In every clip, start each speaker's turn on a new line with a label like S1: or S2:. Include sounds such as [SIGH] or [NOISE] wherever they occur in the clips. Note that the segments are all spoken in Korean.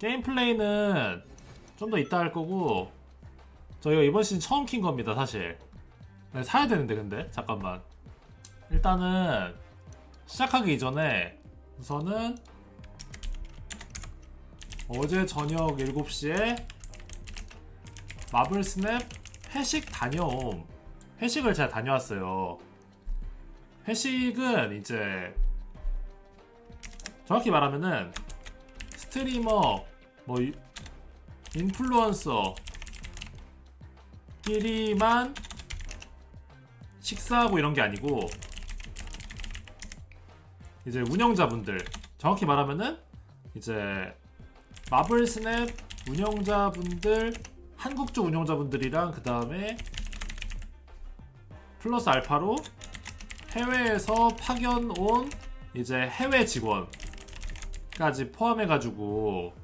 S1: 게임 플레이는 좀 더 이따 할 거고 저희가 이번 시즌 처음 킨 겁니다 사실. 네, 사야 되는데 근데. 잠깐만. 일단은 시작하기 이전에 우선은 어제 저녁 7시에 마블 스냅 회식 다녀옴. 회식을 제가 다녀왔어요. 회식은 이제 정확히 말하면은 스트리머 뭐 이- 인플루언서 끼리만 식사하고 이런 게 아니고 이제 운영자분들 정확히 말하면은 이제 마블 스냅 운영자분들 한국 쪽 운영자분들이랑 그 다음에 플러스 알파로 해외에서 파견 온 이제 해외 직원까지 포함해가지고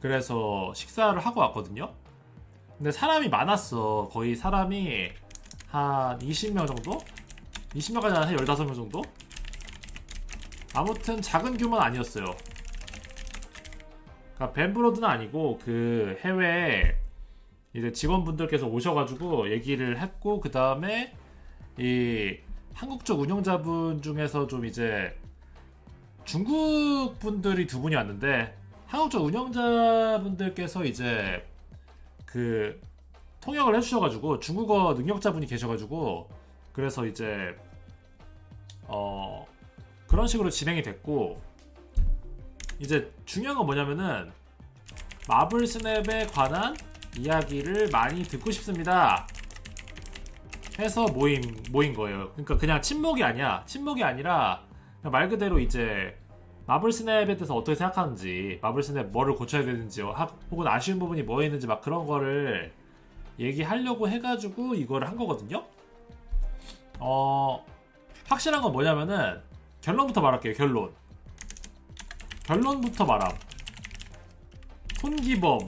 S1: 그래서 식사를 하고 왔거든요. 근데 사람이 많았어. 거의 사람이 한 20명 정도? 20명까지 한 15명 정도? 아무튼 작은 규모는 아니었어요. 그러니까 벤브로드는 아니고 그 해외 이제 직원분들께서 오셔가지고 얘기를 했고 그 다음에 이 한국 쪽 운영자분 중에서 좀 이제 중국 분들이 두 분이 왔는데 한국 쪽 운영자분들께서 이제 그 통역을 해주셔가지고 중국어 능력자분이 계셔가지고 그래서 이제 어 그런 식으로 진행이 됐고 이제 중요한 건 뭐냐면은 마블 스냅에 관한 이야기를 많이 듣고 싶습니다. 해서 모임 모인 거예요. 그러니까 그냥 친목이 아니야. 친목이 아니라 말 그대로 이제 마블 스냅에 대해서 어떻게 생각하는지, 마블 스냅 뭐를 고쳐야 되는지, 어, 하- 혹은 아쉬운 부분이 뭐 있는지 막 그런 거를 얘기하려고 해가지고 이거를 한 거거든요. 어 확실한 건 뭐냐면은 결론부터 말할게요. 결론. 결론부터 말함. 손기범.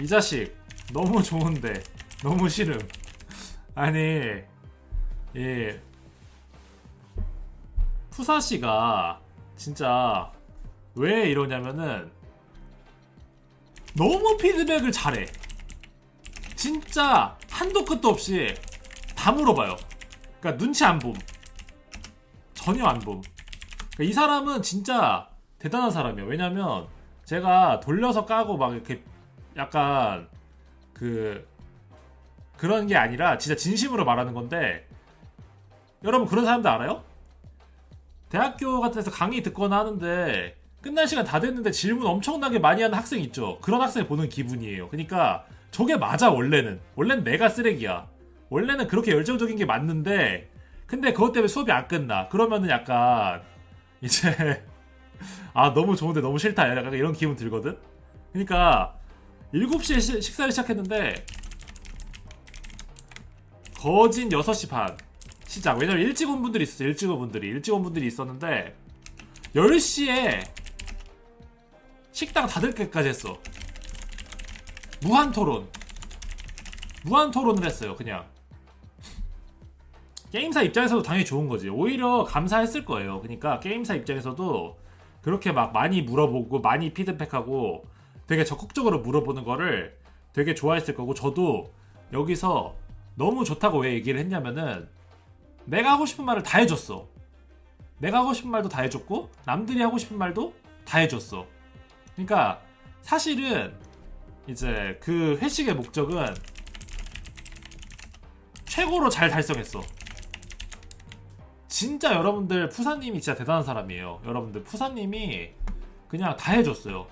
S1: 이 자식 너무 좋은데 너무 싫음. 아니 예 푸사 씨가 진짜 왜 이러냐면은 너무 피드백을 잘해. 진짜 한도 끝도 없이 다 물어봐요. 그러니까 눈치 안 봄. 전혀 안 봄. 그러니까 이 사람은 진짜 대단한 사람이에요. 왜냐면 제가 돌려서 까고 막 이렇게 약간 그 그런 게 아니라 진짜 진심으로 말하는 건데 여러분 그런 사람들 알아요? 대학교 같은 데서 강의 듣거나 하는데 끝날 시간 다 됐는데 질문 엄청나게 많이 하는 학생 있죠. 그런 학생 보는 기분이에요. 그러니까 저게 맞아 원래는. 원래는 내가 쓰레기야. 원래는 그렇게 열정적인 게 맞는데 근데 그것 때문에 수업이 안 끝나. 그러면은 약간 이제 [LAUGHS] 아 너무 좋은데 너무 싫다. 약간 이런 기분 들거든. 그러니까 7시에 시- 식사를 시작했는데 거진 6시 반 시작. 왜냐면 일찍 온 분들이 있었어요. 일찍 온 분들이. 일찍 온 분들이 있었는데 10시에 식당 닫을 때까지 했어. 무한 토론. 무한 토론을 했어요. 그냥. 게임사 입장에서도 당연히 좋은 거지. 오히려 감사했을 거예요. 그러니까 게임사 입장에서도 그렇게 막 많이 물어보고 많이 피드백하고 되게 적극적으로 물어보는 거를 되게 좋아했을 거고 저도 여기서 너무 좋다고 왜 얘기를 했냐면은 내가 하고 싶은 말을 다 해줬어. 내가 하고 싶은 말도 다 해줬고 남들이 하고 싶은 말도 다 해줬어. 그러니까 사실은 이제 그 회식의 목적은 최고로 잘 달성했어. 진짜 여러분들 푸사님이 진짜 대단한 사람이에요. 여러분들 푸사님이 그냥 다 해줬어요.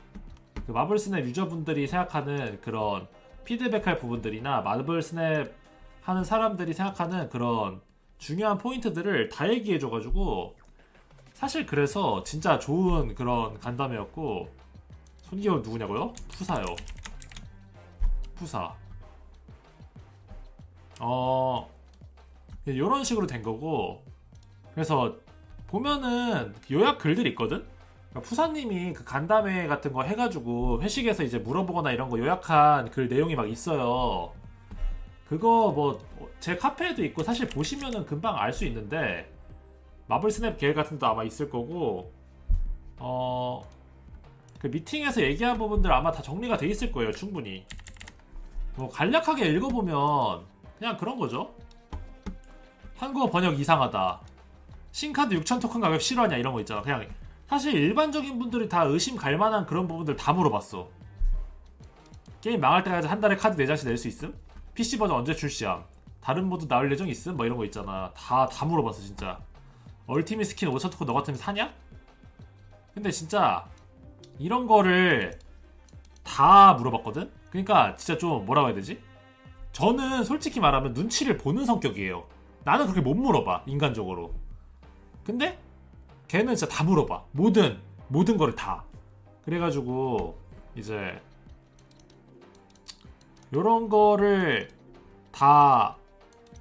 S1: 그 마블 스냅 유저분들이 생각하는 그런 피드백할 부분들이나 마블 스냅 하는 사람들이 생각하는 그런 중요한 포인트들을 다 얘기해줘가지고 사실 그래서 진짜 좋은 그런 간담회였고 손기현 누구냐고요? 푸사요. 푸사. 어 이런 식으로 된 거고 그래서 보면은 요약 글들이 있거든. 그러니까 푸사님이 그 간담회 같은 거 해가지고 회식에서 이제 물어보거나 이런 거 요약한 글 내용이 막 있어요. 그거 뭐 제 카페에도 있고 사실 보시면은 금방 알 수 있는데 마블 스냅 계획 같은 것도 아마 있을 거고 어 그 미팅에서 얘기한 부분들 아마 다 정리가 돼 있을 거예요 충분히. 뭐 간략하게 읽어보면 그냥 그런 거죠. 한국어 번역 이상하다. 신카드 6천 토큰 가격 실화냐 이런 거 있잖아. 그냥 사실 일반적인 분들이 다 의심 갈 만한 그런 부분들 다 물어봤어. 게임 망할 때까지 한 달에 카드 4장씩 낼 수 있음? PC 버전 언제 출시함? 다른 모드 나올 예정 있음? 뭐 이런 거 있잖아 다다 물어봤어 진짜 얼티밋 스킨 5천 토큰 너 같으면 사냐? 근데 진짜 이런 거를 다 물어봤거든? 그러니까 진짜 좀 뭐라고 해야 되지? 저는 솔직히 말하면 눈치를 보는 성격이에요. 나는 그렇게 못 물어봐, 인간적으로. 근데 걔는 진짜 다 물어봐. 모든, 모든 거를 다. 그래가지고, 이제, 요런 거를 다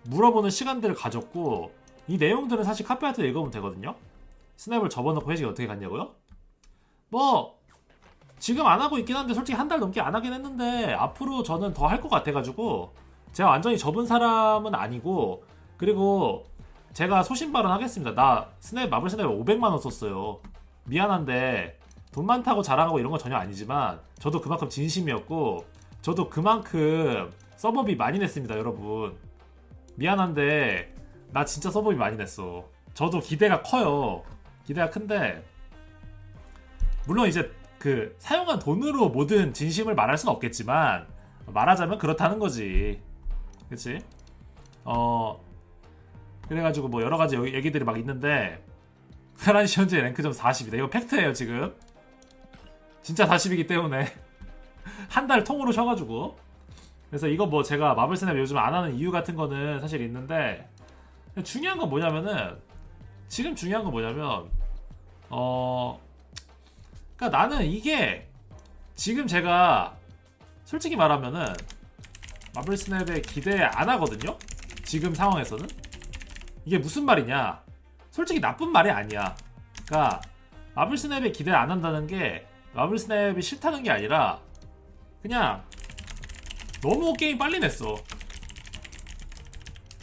S1: 물어보는 시간들을 가졌고, 이 내용들은 사실 카페아트 읽어보면 되거든요? 스냅을 접어놓고 회식이 어떻게 갔냐고요? 뭐 지금 안 하고 있긴 한데 솔직히 한 달 넘게 안 하긴 했는데 앞으로 저는 더 할 것 같아가지고 제가 완전히 접은 사람은 아니고 그리고 제가 소신 발언 하겠습니다. 나 스냅 마블 스냅 500만 원 썼어요. 미안한데 돈 많다고 자랑하고 이런 건 전혀 아니지만 저도 그만큼 진심이었고 저도 그만큼 서버비 많이 냈습니다, 여러분. 미안한데 나 진짜 서버비 많이 냈어. 저도 기대가 커요. 기대가 큰데 물론 이제 그 사용한 돈으로 모든 진심을 말할 수는 없겠지만 말하자면 그렇다는 거지. 그치? 어 그래가지고 뭐 여러 가지 얘기들이 막 있는데 크란시 현재 랭크점 40이다. 이거 팩트예요 지금. 진짜 40이기 때문에 [LAUGHS] 한 달 통으로 쉬어가지고 그래서 이거 뭐 제가 마블 스냅 요즘 안 하는 이유 같은 거는 사실 있는데 중요한 건 뭐냐면은 지금 중요한 건 뭐냐면 어 그러니까 나는 이게 지금 제가 솔직히 말하면은 마블 스냅에 기대 안 하거든요. 지금 상황에서는 이게 무슨 말이냐? 솔직히 나쁜 말이 아니야. 그러니까 마블 스냅에 기대 안 한다는 게 마블 스냅이 싫다는 게 아니라 그냥 너무 게임 빨리 냈어.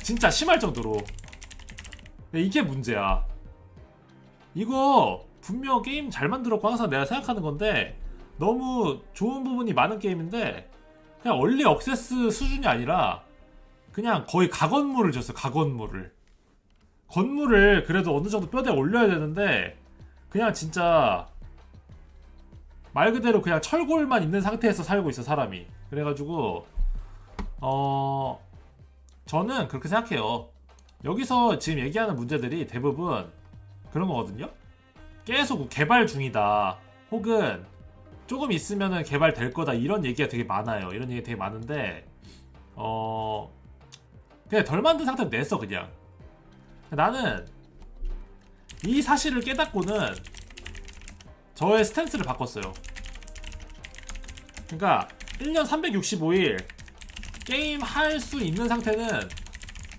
S1: 진짜 심할 정도로. 이게 문제야. 이거 분명 게임 잘 만들었고 항상 내가 생각하는 건데 너무 좋은 부분이 많은 게임인데 그냥 얼리 억세스 수준이 아니라 그냥 거의 가건물을 줬어 가건물을 건물을 그래도 어느 정도 뼈대 올려야 되는데 그냥 진짜 말 그대로 그냥 철골만 있는 상태에서 살고 있어 사람이 그래가지고 어 저는 그렇게 생각해요 여기서 지금 얘기하는 문제들이 대부분 그런 거거든요 계속 개발 중이다. 혹은 조금 있으면은 개발될 거다. 이런 얘기가 되게 많아요. 이런 얘기 되게 많은데, 어, 그냥 덜 만든 상태로 냈어, 그냥. 나는 이 사실을 깨닫고는 저의 스탠스를 바꿨어요. 그러니까 1년 365일 게임 할 수 있는 상태는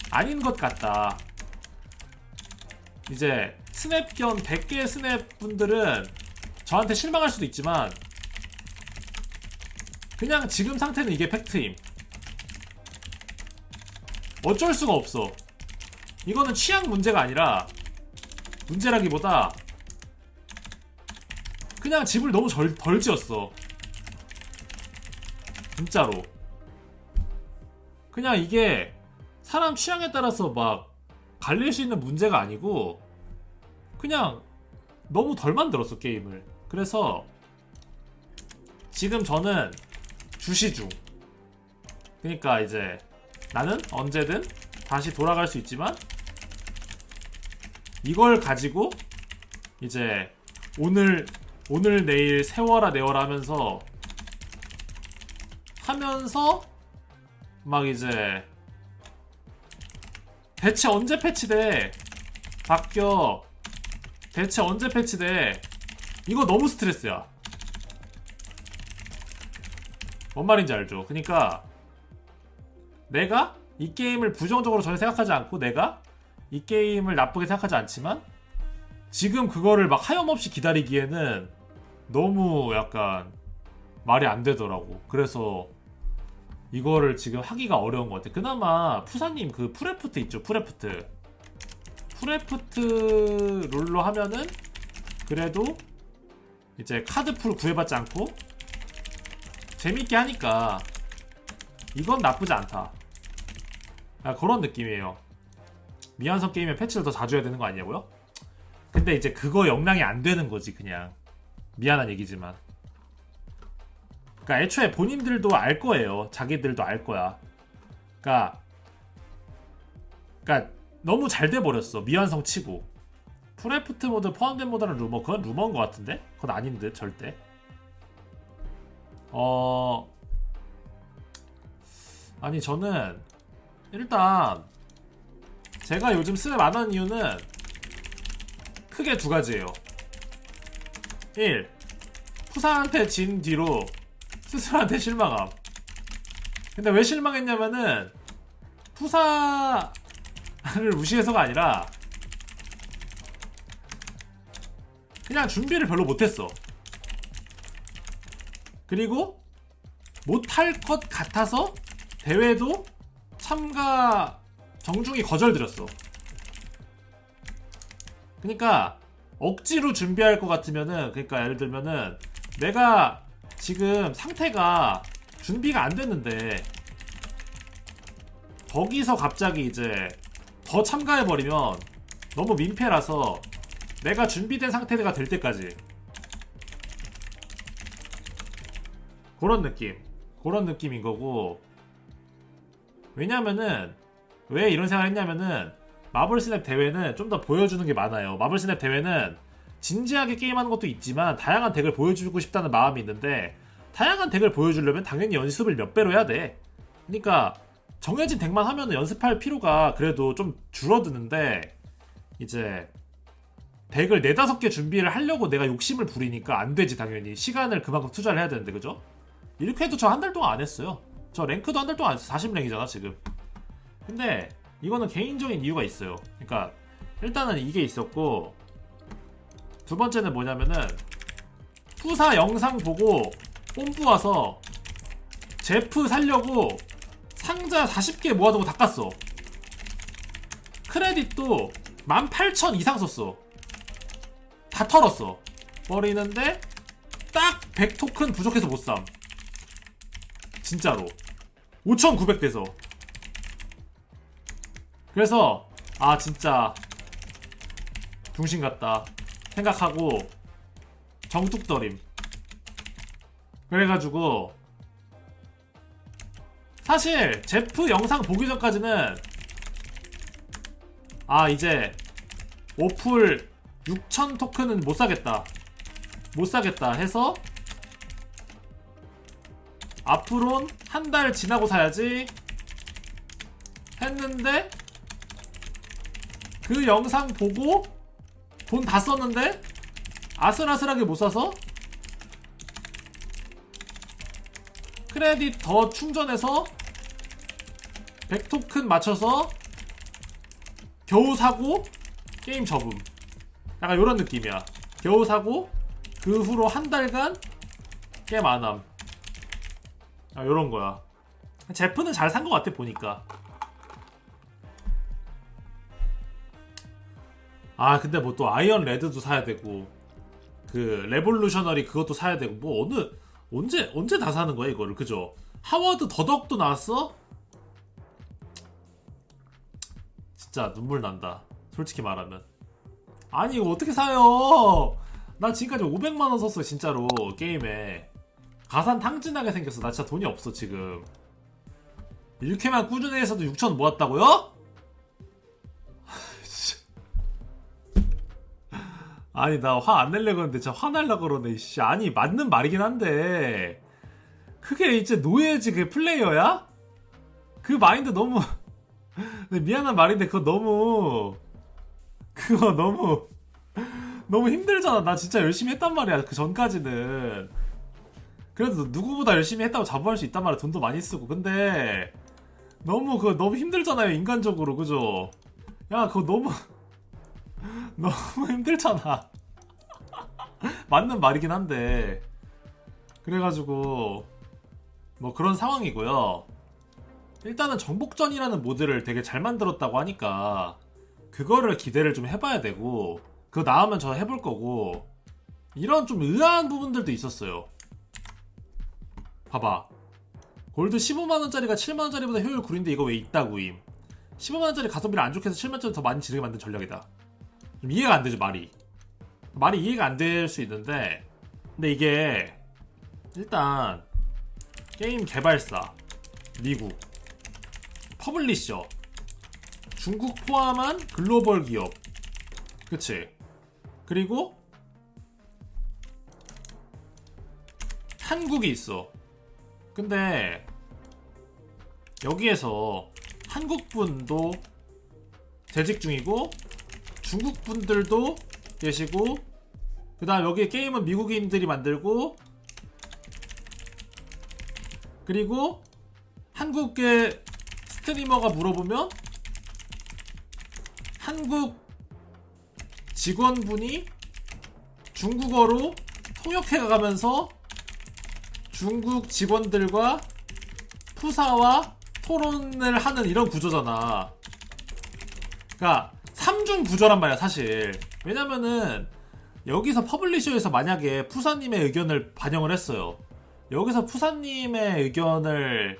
S1: 아닌 것 같다. 이제 스냅 견 100개 스냅 분들은 저한테 실망할 수도 있지만 그냥 지금 상태는 이게 팩트임. 어쩔 수가 없어. 이거는 취향 문제가 아니라 문제라기보다 그냥 집을 너무 절, 덜 지었어. 진짜로. 그냥 이게 사람 취향에 따라서 막 갈릴 수 있는 문제가 아니고 그냥 너무 덜 만들었어 게임을. 그래서 지금 저는 주시 중. 그러니까 이제 나는 언제든 다시 돌아갈 수 있지만 이걸 가지고 이제 오늘 오늘 내일 세워라 내워라 하면서 하면서 막 이제 대체 언제 패치돼? 바뀌어. 대체 언제 패치돼? 이거 너무 스트레스야. 뭔 말인지 알죠? 그러니까 내가 이 게임을 부정적으로 전혀 생각하지 않고 내가 이 게임을 나쁘게 생각하지 않지만 지금 그거를 막 하염없이 기다리기에는 너무 약간 말이 안 되더라고. 그래서 이거를 지금 하기가 어려운 것 같아. 그나마 푸사님 그 프레프트 있죠? 프레프트. 프레프트 롤로 하면은 그래도 이제 카드풀 구애받지 않고 재밌게 하니까 이건 나쁘지 않다. 아, 그런 느낌이에요. 미완성 게임에 패치를 더 자주 해야 되는 거 아니냐고요? 근데 이제 그거 역량이 안 되는 거지 그냥 미안한 얘기지만. 그러니까 애초에 본인들도 알 거예요. 자기들도 알 거야. 그러니까 그러니까 너무 잘 돼 버렸어. 미완성 치고. 프레프트 모드 포함된 모드는 루머. 그건 루머인 것 같은데? 그건 아닌 듯 절대. 어 아니 저는 일단 제가 요즘 안 하는 이유는 크게 두 가지예요. 1. 푸사한테 진 뒤로 스스로한테 실망함. 근데 왜 실망했냐면은 푸사를 무시해서가 아니라 그냥 준비를 별로 못했어. 그리고 못할 것 같아서 대회도 참가 정중히 거절드렸어. 그러니까 억지로 준비할 것 같으면은 그러니까 예를 들면은 내가 지금 상태가 준비가 안 됐는데 거기서 갑자기 이제 더 참가해 버리면 너무 민폐라서 내가 준비된 상태가 될 때까지. 그런 느낌. 그런 느낌인 거고. 왜냐면은 왜 이런 생각을 했냐면은 마블 스냅 대회는 좀 더 보여주는 게 많아요. 마블 스냅 대회는 진지하게 게임하는 것도 있지만 다양한 덱을 보여주고 싶다는 마음이 있는데 다양한 덱을 보여주려면 당연히 연습을 몇 배로 해야 돼. 그러니까 정해진 덱만 하면 연습할 필요가 그래도 좀 줄어드는데 이제 덱을 네다섯 개 준비를 하려고 내가 욕심을 부리니까 안 되지 당연히. 시간을 그만큼 투자를 해야 되는데 그죠? 이렇게 해도 저 한 달 동안 안 했어요. 저 랭크도 한 달 동안 안 했어 40랭이잖아 지금. 근데 이거는 개인적인 이유가 있어요. 그러니까 일단은 이게 있었고 두 번째는 뭐냐면은 푸사 영상 보고 뽐뿌 와서 제프 살려고 상자 40개 모아두고 다 깠어. 크레딧도 18,000 이상 썼어. 다 털었어. 버리는데 딱 100토큰 부족해서 못삼. 진짜로. 5,900 돼서. 그래서 아 진짜. 중심 같다 생각하고 정뚝더림 그래가지고 사실 제프 영상 보기 전까지는 아 이제 오플 6천 토큰은 못 사겠다. 못 사겠다 해서 앞으론 한 달 지나고 사야지 했는데 그 영상 보고 돈 다 썼는데 아슬아슬하게 못 사서 크레딧 더 충전해서 100토큰 맞춰서 겨우 사고 게임 접음 약간 이런 느낌이야. 겨우 사고 그 후로 한 달간 게임 안함. 아 요런 거야. 제프는 잘 산 것 같아 보니까 아 근데 뭐 또 아이언 레드도 사야 되고 그 레볼루셔너리 그것도 사야 되고 뭐 어느 언제 언제 다 사는 거야 이거를? 그죠? 하워드 더덕도 나왔어? 진짜 눈물 난다 솔직히 말하면. 아니 이거 어떻게 사요? 나 지금까지 500만 원 썼어 진짜로 게임에. 가산 탕진하게 생겼어. 나 진짜 돈이 없어 지금. 이렇게만 꾸준히 해서도 6천 모았다고요? 아니 나 화 안 내려고 했는데 진짜 화날라 그러네. 씨 아니 맞는 말이긴 한데. 그게 이제 노예지 그 플레이어야? 그 마인드 너무 근데 [LAUGHS] 미안한 말인데 그거 너무 그거 너무 너무 힘들잖아. 나 진짜 열심히 했단 말이야 그 전까지는. 그래도 누구보다 열심히 했다고 자부할 수 있단 말이야. 돈도 많이 쓰고. 근데 너무 그거 너무 힘들잖아요 인간적으로. 그죠? 야 그거 너무 [LAUGHS] 너무 힘들잖아. [LAUGHS] 맞는 말이긴 한데. 그래가지고, 뭐 그런 상황이고요. 일단은 정복전이라는 모드를 되게 잘 만들었다고 하니까, 그거를 기대를 좀 해봐야 되고, 그거 나오면 저 해볼 거고, 이런 좀 의아한 부분들도 있었어요. 봐봐. 골드 15만원짜리가 7만원짜리보다 효율 구린데 이거 왜 있다고임. 15만원짜리 가성비를 안 좋게 해서 7만원짜리 더 많이 지르게 만든 전략이다. 좀 이해가 안 되죠, 말이. 말이 이해가 안 될 수 있는데, 근데 이게, 일단, 게임 개발사, 미국, 퍼블리셔, 중국 포함한 글로벌 기업, 그치? 그리고, 한국이 있어. 근데 여기에서 한국 분도 재직 중이고 중국 분들도 계시고 그 다음 여기 게임은 미국인들이 만들고 그리고 한국의 스트리머가 물어보면 한국 직원분이 중국어로 통역해 가면서 중국 직원들과 푸사와 토론을 하는 이런 구조잖아. 그러니까 삼중 구조란 말이야, 사실. 왜냐면은 여기서 퍼블리셔에서 만약에 푸사님의 의견을 반영을 했어요. 여기서 푸사님의 의견을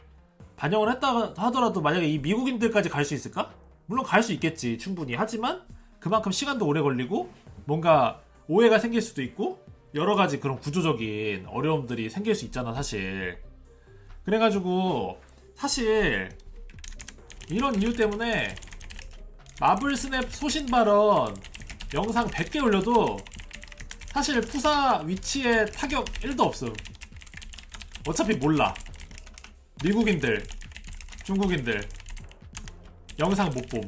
S1: 반영을 했다 하더라도 만약에 이 미국인들까지 갈 수 있을까? 물론 갈 수 있겠지, 충분히. 하지만 그만큼 시간도 오래 걸리고 뭔가 오해가 생길 수도 있고 여러 가지 그런 구조적인 어려움들이 생길 수 있잖아, 사실. 그래가지고, 사실, 이런 이유 때문에, 마블 스냅 소신 발언 영상 100개 올려도, 사실 푸사 위치에 타격 1도 없음. 어차피 몰라. 미국인들, 중국인들, 영상 못 봄.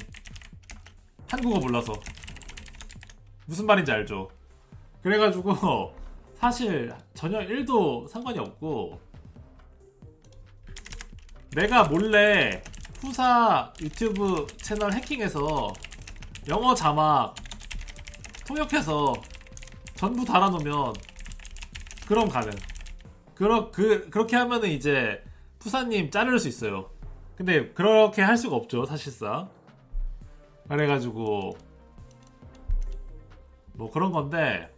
S1: 한국어 몰라서. 무슨 말인지 알죠? 그래가지고 [LAUGHS] 사실 전혀 1도 상관이 없고 내가 몰래 후사 유튜브 채널 해킹해서 영어 자막 통역해서 전부 달아놓으면 그럼 가능. 그러, 그, 그렇게 하면은 이제 푸사님 자를 수 있어요. 근데 그렇게 할 수가 없죠, 사실상. 그래가지고 뭐 그런 건데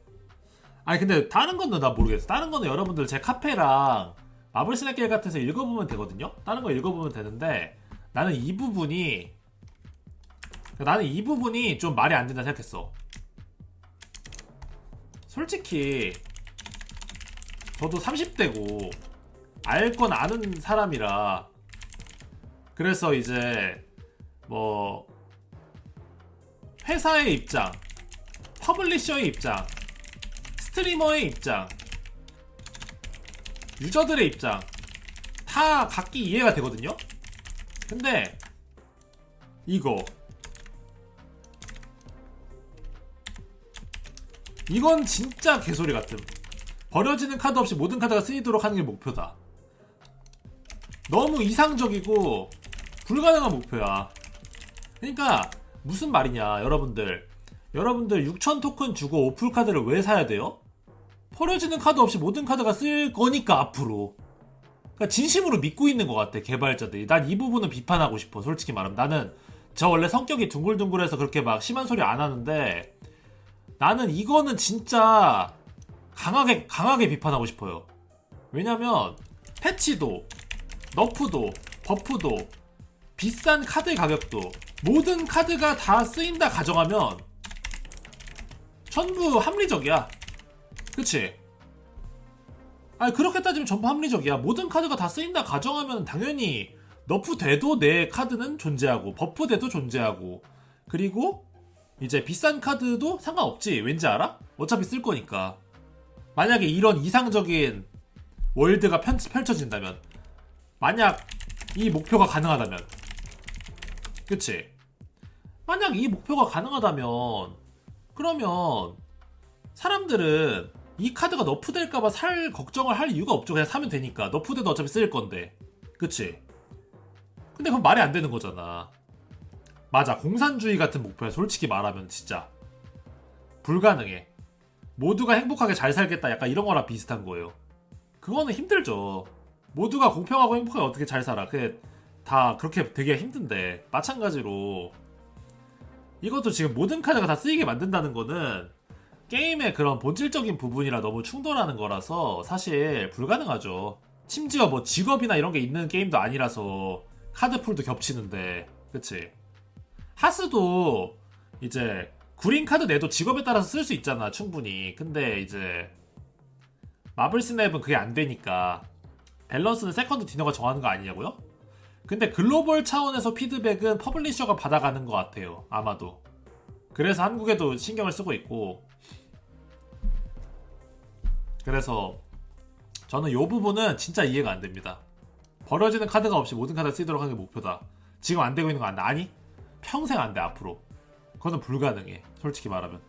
S1: 아니 근데 다른 거는 나 모르겠어. 다른 거는 여러분들 제 카페랑 마블 스낵길 같아서 읽어보면 되거든요. 다른 거 읽어보면 되는데 나는 이 부분이 나는 이 부분이 좀 말이 안 된다 생각했어. 솔직히 저도 30대고 알 건 아는 사람이라 그래서 이제 뭐 회사의 입장, 퍼블리셔의 입장, 스트리머의 입장, 유저들의 입장 다 각기 이해가 되거든요. 근데 이거 이건 진짜 개소리 같음. 버려지는 카드 없이 모든 카드가 쓰이도록 하는 게 목표다. 너무 이상적이고 불가능한 목표야. 그러니까 무슨 말이냐, 여러분들. 여러분들 6천 토큰 주고 오플 카드를 왜 사야 돼요? 버려지는 카드 없이 모든 카드가 쓸 거니까 앞으로. 그러니까 진심으로 믿고 있는 것 같아 개발자들이. 난 이 부분은 비판하고 싶어. 솔직히 말하면 나는 저 원래 성격이 둥글둥글해서 그렇게 막 심한 소리 안 하는데 나는 이거는 진짜 강하게 강하게 비판하고 싶어요. 왜냐면 패치도 너프도 버프도 비싼 카드의 가격도 모든 카드가 다 쓰인다 가정하면 전부 합리적이야. 그치? 아니 그렇게 따지면 전부 합리적이야. 모든 카드가 다 쓰인다 가정하면 당연히 너프 돼도 내 카드는 존재하고 버프 돼도 존재하고 그리고 이제 비싼 카드도 상관없지. 왠지 알아? 어차피 쓸 거니까. 만약에 이런 이상적인 월드가 펼, 펼쳐진다면 만약 이 목표가 가능하다면 그치? 만약 이 목표가 가능하다면 그러면 사람들은 이 카드가 너프될까봐 살 걱정을 할 이유가 없죠. 그냥 사면 되니까. 너프돼도 어차피 쓸 건데. 그치? 근데 그건 말이 안 되는 거잖아. 맞아. 공산주의 같은 목표야. 솔직히 말하면 진짜. 불가능해. 모두가 행복하게 잘 살겠다. 약간 이런 거랑 비슷한 거예요. 그거는 힘들죠. 모두가 공평하고 행복하게 어떻게 잘 살아. 그게 다 그렇게 되게 힘든데. 마찬가지로 이것도 지금 모든 카드가 다 쓰이게 만든다는 거는 게임의 그런 본질적인 부분이라 너무 충돌하는 거라서 사실 불가능하죠. 심지어 뭐 직업이나 이런 게 있는 게임도 아니라서 카드풀도 겹치는데, 그치? 하스도 이제 구린 카드 내도 직업에 따라서 쓸 수 있잖아, 충분히. 근데 이제 마블 스냅은 그게 안 되니까 밸런스는 세컨드 디너가 정하는 거 아니냐고요? 근데 글로벌 차원에서 피드백은 퍼블리셔가 받아가는 것 같아요. 아마도. 그래서 한국에도 신경을 쓰고 있고. 그래서 저는 이 부분은 진짜 이해가 안 됩니다. 버려지는 카드가 없이 모든 카드를 쓰도록 하는 게 목표다. 지금 안 되고 있는 거 안 돼. 아니? 평생 안 돼, 앞으로. 그거는 불가능해. 솔직히 말하면.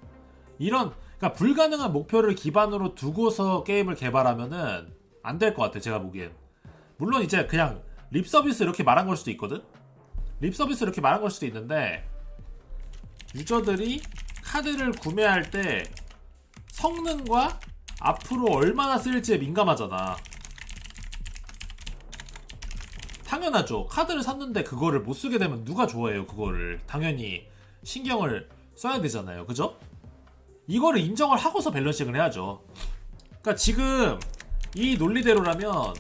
S1: 이런, 그러니까 불가능한 목표를 기반으로 두고서 게임을 개발하면은 안 될 것 같아, 제가 보기엔. 물론 이제 그냥 립 서비스 이렇게 말한 걸 수도 있거든? 립 서비스 이렇게 말한 걸 수도 있는데, 유저들이 카드를 구매할 때 성능과 앞으로 얼마나 쓸지에 민감하잖아. 당연하죠. 카드를 샀는데 그거를 못 쓰게 되면 누가 좋아해요, 그거를. 당연히 신경을 써야 되잖아요. 그죠? 이거를 인정을 하고서 밸런싱을 해야죠. 그러니까 지금 이 논리대로라면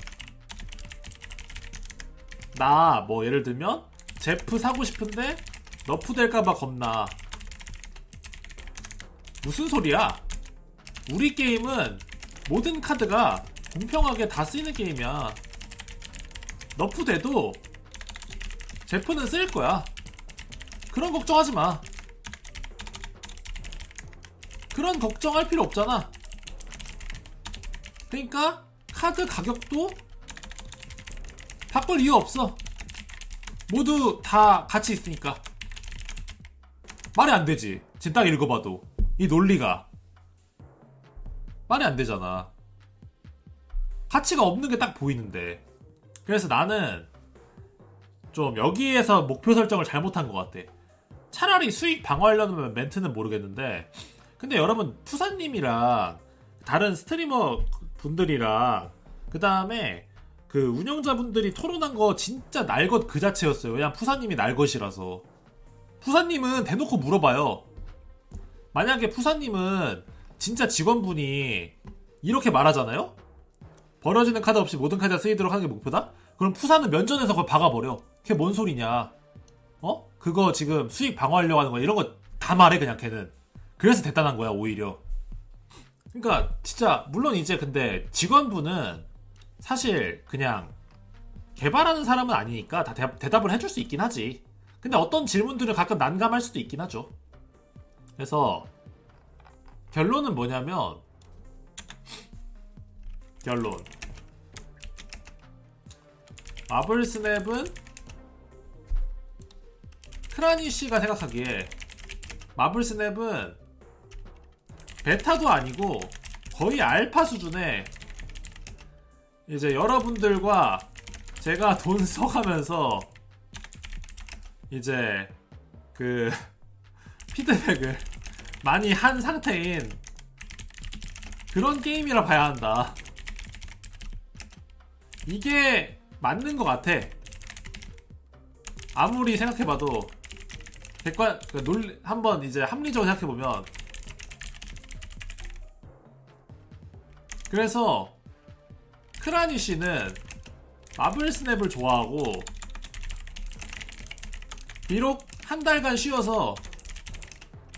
S1: 나 뭐 예를 들면 제프 사고 싶은데 너프 될까봐 겁나. 무슨 소리야? 우리 게임은 모든 카드가 공평하게 다 쓰이는 게임이야. 너프 돼도 제프는 쓸 거야. 그런 걱정하지 마. 그런 걱정할 필요 없잖아. 그러니까 카드 가격도 바꿀 이유 없어. 모두 다 같이 있으니까. 말이 안 되지. 지금 딱 읽어봐도. 이 논리가. 말이 안 되잖아. 가치가 없는 게 딱 보이는데. 그래서 나는 좀 여기에서 목표 설정을 잘못한 것 같아. 차라리 수익 방어하려면 멘트는 모르겠는데. 근데 여러분, 푸사님이랑 다른 스트리머 분들이랑 그 다음에 그 운영자분들이 토론한 거 진짜 날 것 그 자체였어요. 왜냐면 푸사님이 날 것이라서. 푸사님은 대놓고 물어봐요. 만약에 푸사님은 진짜 직원분이 이렇게 말하잖아요? 버려지는 카드 없이 모든 카드가 쓰이도록 하는 게 목표다? 그럼 푸사는 면전에서 그걸 박아버려. 그게 뭔 소리냐? 어? 그거 지금 수익 방어하려고 하는 거야. 이런 거 다 말해, 그냥 걔는. 그래서 대단한 거야, 오히려. 그러니까, 진짜, 물론 이제 근데 직원분은 사실 그냥 개발하는 사람은 아니니까 다 대, 대답을 해줄 수 있긴 하지. 근데 어떤 질문들은 가끔 난감할 수도 있긴 하죠. 그래서 결론은 뭐냐면 결론. 마블 스냅은 크라니 씨가 생각하기에 마블 스냅은 베타도 아니고 거의 알파 수준의 이제 여러분들과 제가 돈 써가면서 이제 그 [LAUGHS] 피드백을 많이 한 상태인 그런 게임이라 봐야 한다. 이게 맞는 것 같아. 아무리 생각해봐도 객관 그 논리 한번 이제 합리적으로 생각해보면 그래서 크라니 씨는 마블 스냅을 좋아하고 비록 한 달간 쉬어서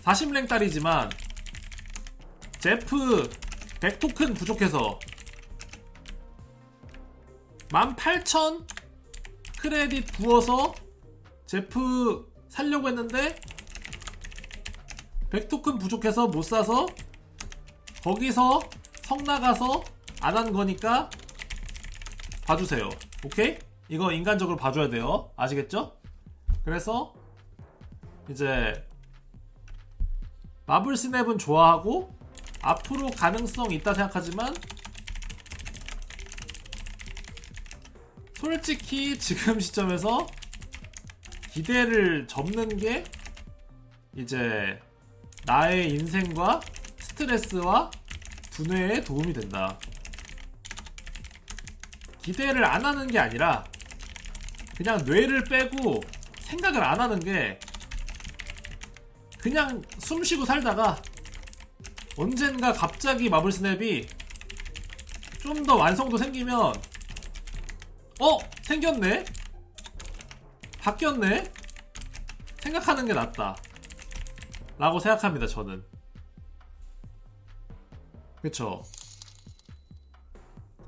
S1: 40랭 딸이지만 제프 100토큰 부족해서 18,000 크레딧 부어서 제프 살려고 했는데 100토큰 부족해서 못 사서 거기서 성 나가서 안 한 거니까 봐주세요. 오케이? 이거 인간적으로 봐줘야 돼요. 아시겠죠? 그래서 이제 마블 스냅은 좋아하고 앞으로 가능성 있다 생각하지만 솔직히 지금 [LAUGHS] 시점에서 기대를 접는 게 이제 나의 인생과 스트레스와 두뇌에 도움이 된다. 기대를 안 하는 게 아니라 그냥 뇌를 빼고 생각을 안 하는 게 그냥 숨 쉬고 살다가 언젠가 갑자기 마블 스냅이 좀 더 완성도 생기면 어? 생겼네? 바뀌었네? 생각하는 게 낫다. 라고 생각합니다 저는. 그쵸?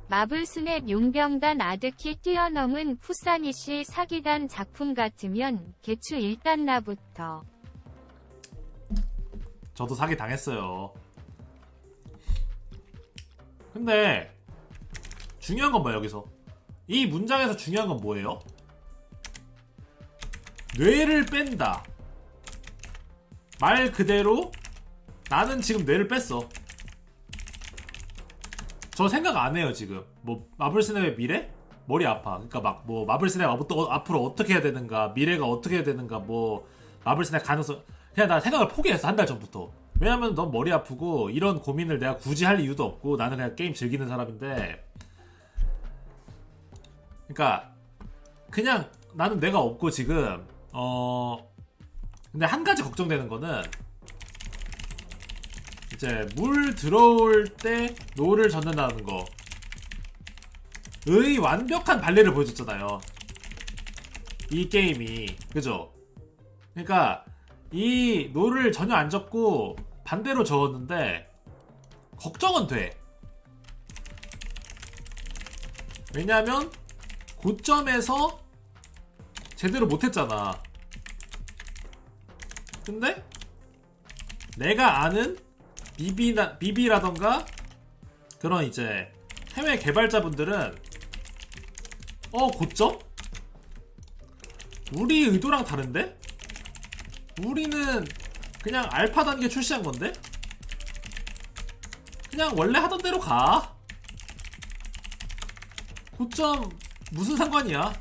S2: 마블 스냅 용병단 아드키 뛰어넘은 푸사니시 사기단 작품 같으면 개추 일단 나부터
S1: 저도 사기 당했어요. 근데 중요한 건 뭐야 여기서? 이 문장에서 중요한 건 뭐예요? 뇌를 뺀다. 말 그대로 나는 지금 뇌를 뺐어. 저 생각 안 해요 지금. 뭐 마블 스냅의 미래? 머리 아파. 그러니까 막 뭐 마블 스냅 앞으로 어떻게 해야 되는가, 미래가 어떻게 해야 되는가, 뭐 마블 스냅 가능성 그냥 나 생각을 포기했어 한 달 전부터. 왜냐면 넌 머리 아프고 이런 고민을 내가 굳이 할 이유도 없고 나는 그냥 게임 즐기는 사람인데. 그러니까 그냥 나는 내가 없고 지금 어 근데 한 가지 걱정되는 거는 이제 물 들어올 때 노를 젓는다는 거. 의 완벽한 발레를 보여줬잖아요. 이 게임이 그죠? 그러니까 이 노를 전혀 안 적고 반대로 적었는데 걱정은 돼. 왜냐면 고점에서 제대로 못했잖아. 근데 내가 아는 비비나 비비라던가 그런 이제 해외 개발자분들은 어 고점? 우리 의도랑 다른데? 우리는 그냥 알파 단계 출시한 건데? 그냥 원래 하던 대로 가. 고점 무슨 상관이야?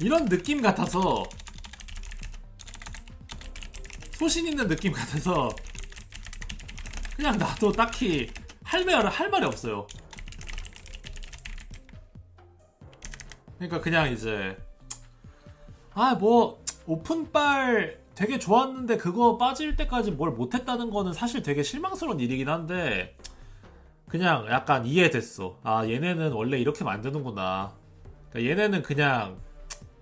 S1: 이런 느낌 같아서 소신 있는 느낌 같아서 그냥 나도 딱히 할 말, 할 말이 없어요. 그러니까 그냥 이제 아 뭐 오픈빨 되게 좋았는데 그거 빠질 때까지 뭘 못했다는 거는 사실 되게 실망스러운 일이긴 한데 그냥 약간 이해됐어. 아 얘네는 원래 이렇게 만드는구나. 그러니까 얘네는 그냥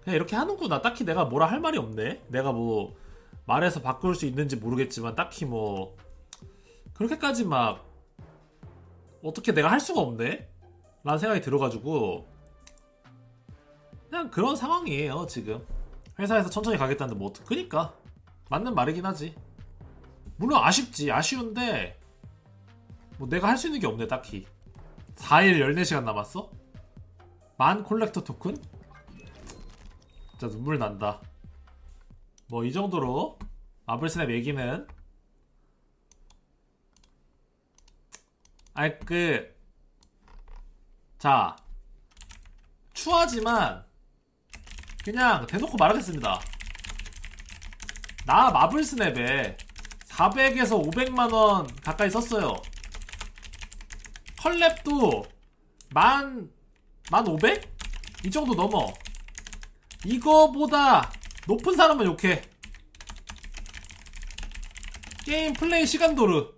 S1: 그냥 이렇게 하는구나. 딱히 내가 뭐라 할 말이 없네. 내가 뭐 말해서 바꿀 수 있는지 모르겠지만 딱히 뭐 그렇게까지 막 어떻게 내가 할 수가 없네. 라는 생각이 들어가지고 그냥 그런 상황이에요 지금. 회사에서 천천히 가겠다는데 뭐 어떡 그니까. 맞는 말이긴 하지. 물론 아쉽지. 아쉬운데 뭐 내가 할 수 있는 게 없네 딱히. 4일 14시간 남았어? 만 콜렉터 토큰? 진짜 눈물 난다. 뭐 이 정도로 마블스냅 얘기는. 아이 그 자. 추하지만 그냥 대놓고 말하겠습니다. 나 마블 스냅에 400에서 500만원 가까이 썼어요. 컬랩도 만, 만 500? 이 정도 넘어. 이거보다 높은 사람은 욕해. 게임 플레이 시간도르.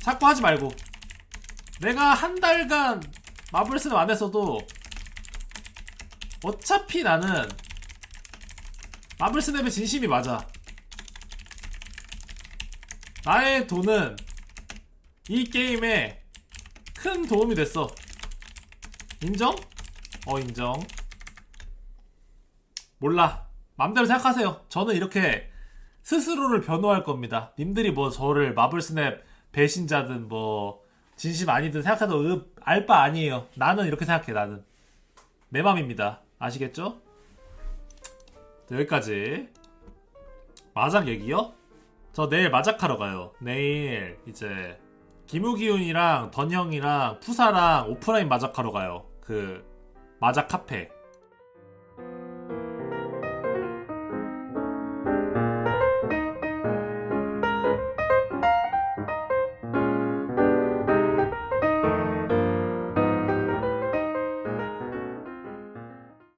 S1: 자꾸 하지 말고. 내가 한 달간 마블 스냅 안 했어도 어차피 나는 마블 스냅의 진심이 맞아. 나의 돈은 이 게임에 큰 도움이 됐어. 인정? 어, 인정. 몰라. 맘대로 생각하세요. 저는 이렇게 스스로를 변호할 겁니다. 님들이 뭐 저를 마블 스냅 배신자든 뭐 진심 아니든 생각해도 읍, 알바 아니에요. 나는 이렇게 생각해, 나는. 내 맘입니다. 아시겠죠? 자, 여기까지. 마작 얘기요? 저 내일 마작하러 가요. 내일 이제 김우기훈이랑 던형이랑 푸사랑 오프라인 마작하러 가요. 그 마작 카페.